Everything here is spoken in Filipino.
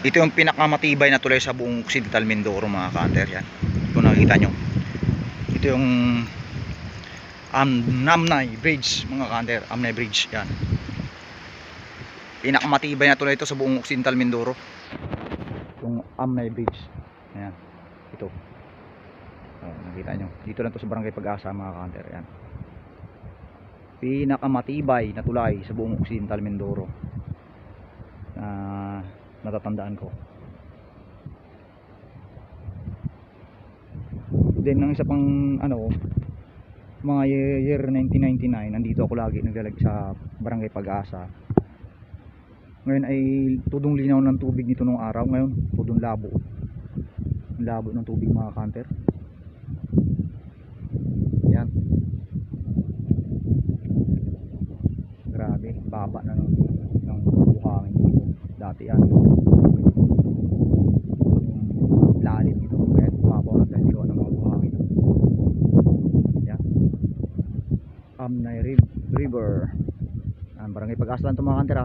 ito yung pinakamatibay na tulay sa buong Occidental Mindoro mga kanter yan. Kung nakikita nyo. Ito yung um, Namnay Bridge mga kanter Amnay Bridge yan. Pinakamatibay na tulay ito sa buong Occidental Mindoro. Yung Amnay Bridge ayan ito. Oh, nakita nyo. Dito lang to sa barangay Pag-asa mga kanter yan. Pinakamatibay na tulay sa buong Occidental Mindoro natatandaan ko. Then ang isa pang ano mga year, year 1999 nandito ako lagi naglalag sa barangay Pag-asa. Ngayon ay tudong linaw ng tubig nito nung araw. Ngayon tudong labo. Ang labo ng tubig mga kanter. Yan. Grabe baba na ng, dati yan yung lalim ito kaya bumabaw na dahil gawa ng mga buhangin yan Amnay Ri- River. Ang barangay pag-asa lang ito mga kantera